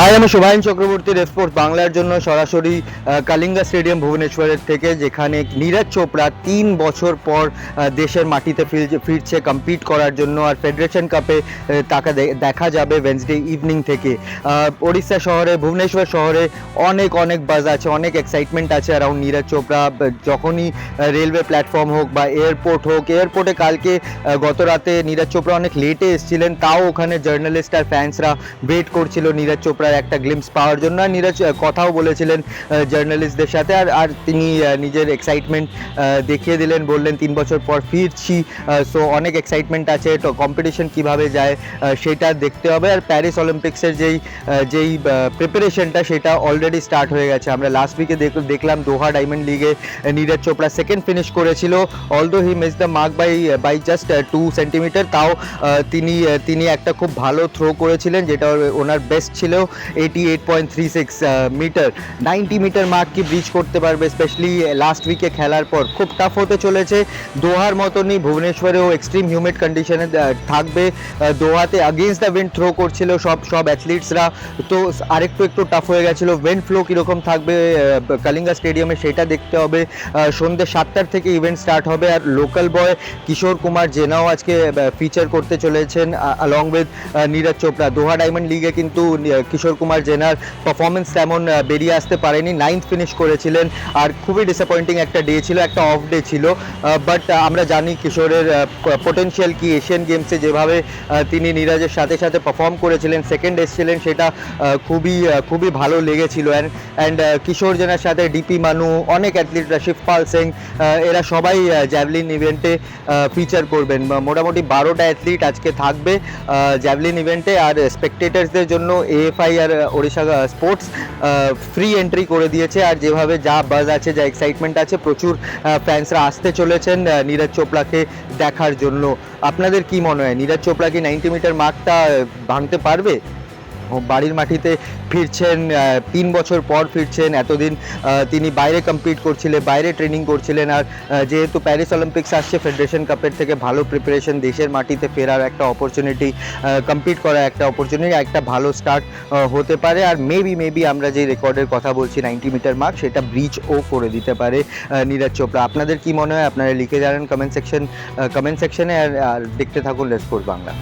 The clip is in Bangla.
হাই, আমি শুভায়ন চক্রবর্তী রেসপোর্ট বাংলার জন্য সরাসরি কালিঙ্গা স্টেডিয়াম ভুবনেশ্বরের থেকে, যেখানে নীরাজ চোপড়া তিন বছর পর দেশের মাটিতে ফিরছে কম্পিট করার জন্য। আর ফেডারেশন কাপে তাকে দেখা যাবে ওয়েন্সডে ইভিনিং থেকে। ওড়িশা শহরে, ভুবনেশ্বর শহরে অনেক অনেক বাজ আছে, অনেক এক্সাইটমেন্ট আছে অ্যারাউন্ড নীরাজ চোপড়া। যখনই রেলওয়ে প্ল্যাটফর্ম হোক বা এয়ারপোর্ট হোক এয়ারপোর্টে কালকে গত রাতে নীরজ চোপড়া অনেক লেটে এসেছিলেন। তাও ওখানে জার্নালিস্ট আর ফ্যান্সরা ওয়েট করছিল নীরজ চোপড়ার একটা গ্লিমস পাওয়ার জন্য। আর নীরজ কথাও বলেছিলেন জার্নালিস্টদের সাথে। আর আর তিনি নিজের এক্সাইটমেন্ট দেখিয়ে দিলেন, বললেন, তিন বছর পর ফিরছি। সো অনেক এক্সাইটমেন্ট আছে। তো কম্পিটিশন কীভাবে যায় সেটা দেখতে হবে। আর প্যারিস অলিম্পিক্সের যেই যেই প্রিপারেশনটা সেটা অলরেডি স্টার্ট হয়ে গেছে। আমরা লাস্ট উইকে দেখলাম দোহা ডায়মন্ড লিগে নীরজ চোপড়া সেকেন্ড ফিনিশ করেছিল। Although he miss the mark by by just two centimetre তাও তিনি তিনি একটা খুব ভালো থ্রো করেছিলেন, যেটা ওনার বেস্ট ছিল। Eighty eight point three six metre ninety metre mark কি ব্রিচ করতে পারবে স্পেশালি লাস্ট উইকে খেলার পর। খুব টাফ হতে চলেছে। দোহার মতনই ভুবনেশ্বরেও এক্সট্রিম হিউমিড কন্ডিশনে থাকবে। দোহাতে আগেনস্ট দ্য উইন্ড থ্রো করছিল সব সব অ্যাথলিটসরা তো আরেকটু একটু টাফ হয়ে গেছিল। উইন্ড ফ্লো কীরকম থাকবে কালিঙ্গা স্টেডিয়ামে সেটা দেখতে হবে। আহ, সন্ধ্যে সাতটার থেকে ইভেন্ট স্টার্ট হবে। আর লোকাল বয় কিশোর কুমার জেনাও আজকে ফিচার করতে চলেছেন along with Neeraj Chopra. Doha diamond লিগে কিন্তু আহ, কিশোর কুমার জেনার পারফরমেন্স তেমন বেরিয়ে আসতে পারেনি। নাইন্থ ফিনিশ করেছিলেন আর খুবই ডিসঅ্যাপয়েন্টিং একটা ডে ছিল, একটা অফ ডে ছিল। বাট আমরা জানি কিশোরের পোটেনশিয়াল কি এশিয়ান গেমসে যেভাবে তিনি নীরজের সাথে সাথে পারফর্ম করেছিলেন সেকেন্ড এসেছিলেন, সেটা খুবই খুবই ভালো লেগেছিল। অ্যান্ড অ্যান্ড কিশোর জেনার সাথে ডিপি মানু অনেক অ্যাথলিটরা শিবপাল সিং এরা সবাই জ্যাভলিন ইভেন্টে ফিচার করবেন। মোটামুটি বারোটা অ্যাথলিট আজকে থাকবে জ্যাভলিন ইভেন্টে আর স্পেকটেটার্সদের জন্য এএফআই আর ওড়িশা স্পোর্টস ফ্রি এন্ট্রি করে দিয়েছে। আর যেভাবে যা বাজ আছে, যা এক্সাইটমেন্ট আছে, প্রচুর ফ্যান্সরা আসতে চলেছেন নীরজ চোপড়াকে দেখার জন্য। আপনাদের কি মনে হয়? নীরজ চোপড়া কি নাইনটি মিটার মার্কটা ভাঙতে পারবে? বাড়ির মাটিতে ফিরছেন তিন বছর পর ফিরছেন, এতদিন তিনি বাইরে কম্পিট করছিলেন, বাইরে ট্রেনিং করছিলেন আর যেহেতু প্যারিস অলিম্পিক্স আসছে ফেডারেশন কাপের থেকে ভালো প্রিপারেশন দেশের মাটিতে ফেরার একটা অপরচুনিটি কম্পিট করার একটা অপরচুনিটি একটা ভালো স্টার্ট হতে পারে। আর মেবি মেবি আমরা যে রেকর্ডের কথা বলছি নাইনটি মিটার মার্ক সেটা ব্রিচ ও করে দিতে পারে নীরজ চোপড়া। আপনাদের কি মনে হয়? আপনারা লিখে জানান কমেন্ট সেকশন কমেন্ট সেকশনে আর দেখতে থাকুন লেটস বাংলা